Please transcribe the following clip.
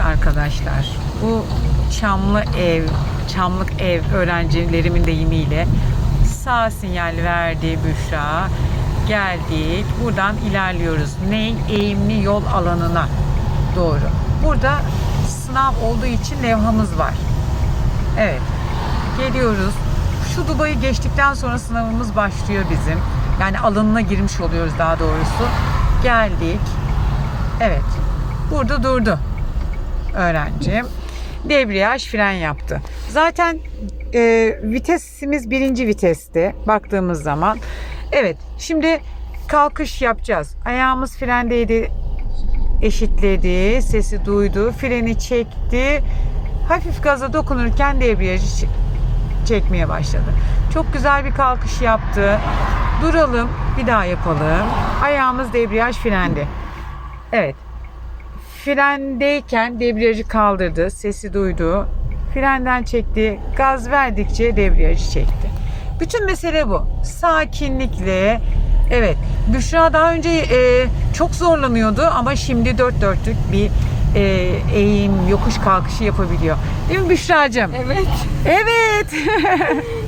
arkadaşlar. Bu çamlı ev, çamlık ev öğrencilerimin deyimiyle sağ sinyal verdi Büşra. Geldik. Buradan ilerliyoruz. Ney? Eğimli yol alanına doğru. Burada sınav olduğu için levhamız var. Evet. Geliyoruz. Şu Dubai'yi geçtikten sonra sınavımız başlıyor bizim. Yani alanına girmiş oluyoruz daha doğrusu. Geldik. Evet. Burada durdu öğrencim. Debriyaj fren yaptı. Zaten e, vitesimiz birinci vitesti baktığımız zaman. Evet. Şimdi kalkış yapacağız. Ayağımız frendeydi. Eşitledi. Sesi duydu. Freni çekti. Hafif gaza dokunurken debriyajı çekmeye başladı. Çok güzel bir kalkış yaptı. Duralım. Bir daha yapalım. Ayağımız debriyaj frende. Evet. Frendeyken debriyajı kaldırdı. Sesi duydu. Frenden çekti. Gaz verdikçe debriyajı çekti. Bütün mesele bu. Sakinlikle Evet. Büşra daha önce e, çok zorlanıyordu ama şimdi dört dörtlük bir e, eğim, yokuş kalkışı yapabiliyor. Değil mi Büşra'cığım? Evet. Evet.